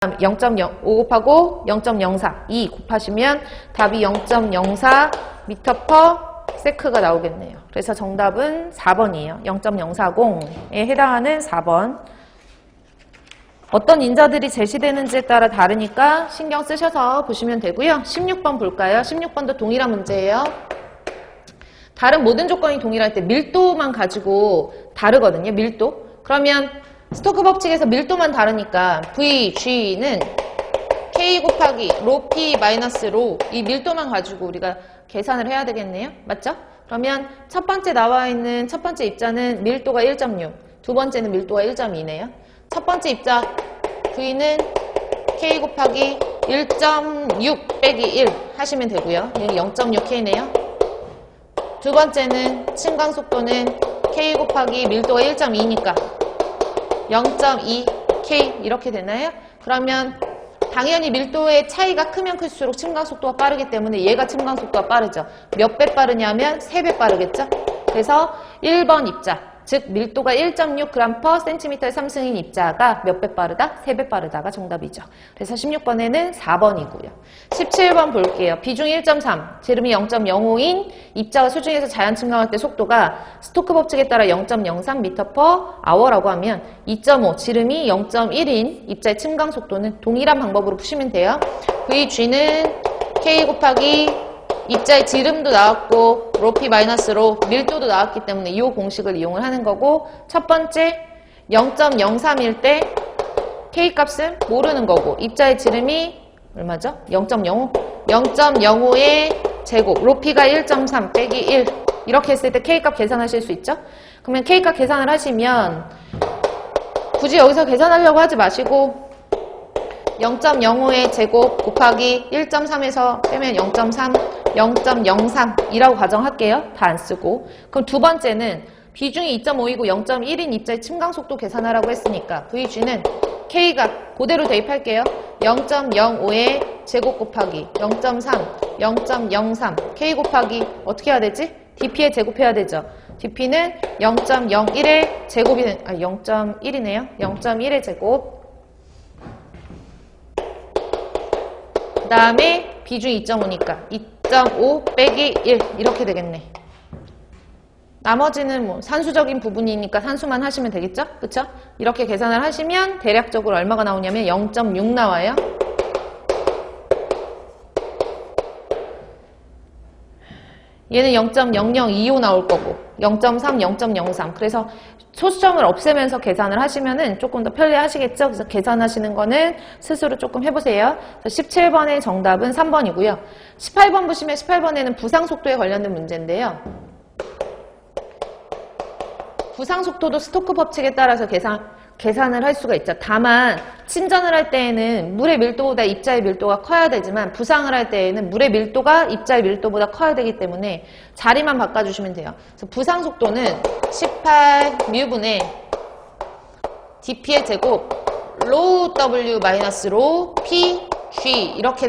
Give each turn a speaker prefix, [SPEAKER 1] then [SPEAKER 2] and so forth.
[SPEAKER 1] 0.05 곱하고 0.04 2 곱하시면 답이 0.04 미터 퍼 세크가 나오겠네요. 그래서 정답은 4번이에요. 0.040에 해당하는 4번. 어떤 인자들이 제시되는지에 따라 다르니까 신경 쓰셔서 보시면 되고요. 16번 볼까요? 16번도 동일한 문제예요. 다른 모든 조건이 동일할 때 밀도만 가지고 다르거든요. 밀도. 그러면 스토크 법칙에서 밀도만 다르니까 VG는 K 곱하기 로 P 마이너스 로 이 밀도만 가지고 우리가 계산을 해야 되겠네요. 맞죠? 그러면 첫 번째 나와 있는 첫 번째 입자는 밀도가 1.6, 두 번째는 밀도가 1.2네요. 첫 번째 입자 V는 K 곱하기 1.6 빼기 1 하시면 되고요. 여기 0.6K네요. 두 번째는 침강 속도는 K 곱하기 밀도가 1.2니까 0.2K 이렇게 되나요? 그러면 당연히 밀도의 차이가 크면 클수록 침강 속도가 빠르기 때문에 얘가 침강 속도가 빠르죠. 몇 배 빠르냐면 3배 빠르겠죠? 그래서 1번 입자, 즉 밀도가 1.6g per cm의 3승인 입자가 몇 배 빠르다? 3배 빠르다가 정답이죠. 그래서 16번에는 4번이고요. 17번 볼게요. 비중 1.3, 지름이 0.05인 입자가 수중에서 자연 침강할 때 속도가 스토크 법칙에 따라 0.03m per hour라고 하면 2.5, 지름이 0.1인 입자의 침강 속도는 동일한 방법으로 푸시면 돼요. VG는 K 곱하기 입자의 지름도 나왔고 로피 마이너스로 밀도도 나왔기 때문에 이 공식을 이용을 하는 거고 첫 번째 0.03일 때 K 값은 모르는 거고 입자의 지름이 얼마죠? 0.05 0.05의 제곱 로피가 1.3 빼기 1 이렇게 했을 때 K 값 계산하실 수 있죠? 그러면 K 값 계산을 하시면 굳이 여기서 계산하려고 하지 마시고 0.05의 제곱 곱하기 1.3에서 빼면 0.3 0.03이라고 가정할게요. 다 안 쓰고. 그럼 두 번째는 비중이 2.5이고 0.1인 입자의 침강 속도 계산하라고 했으니까 VG는 K가 그대로 대입할게요. 0.05의 제곱 곱하기 0.3, 0.03 K 곱하기 어떻게 해야 되지? DP에 제곱해야 되죠. DP는 0.01의 제곱이 된, 아 0.1이네요. 0.1의 제곱 그 다음에 비중 2.5니까 2.5 빼기 1 이렇게 되겠네. 나머지는 뭐 산수적인 부분이니까 산수만 하시면 되겠죠? 그쵸? 이렇게 계산을 하시면 대략적으로 얼마가 나오냐면 0.6 나와요. 얘는 0.0025 나올 거고 0.3, 0.03 그래서 소수점을 없애면서 계산을 하시면은 조금 더 편리하시겠죠? 그래서 계산하시는 거는 스스로 조금 해보세요. 17번의 정답은 3번이고요. 18번 보시면 18번에는 부상 속도에 관련된 문제인데요. 부상 속도도 스토크 법칙에 따라서 계산, 계산을 할 수가 있죠. 다만 침전을 할 때에는 물의 밀도보다 입자의 밀도가 커야 되지만 부상을 할 때에는 물의 밀도가 입자의 밀도보다 커야 되기 때문에 자리만 바꿔주시면 돼요. 그래서 부상 속도는 18 뮤분의 dp의 제곱 로우 w 마이너스 로 p g 이렇게 되는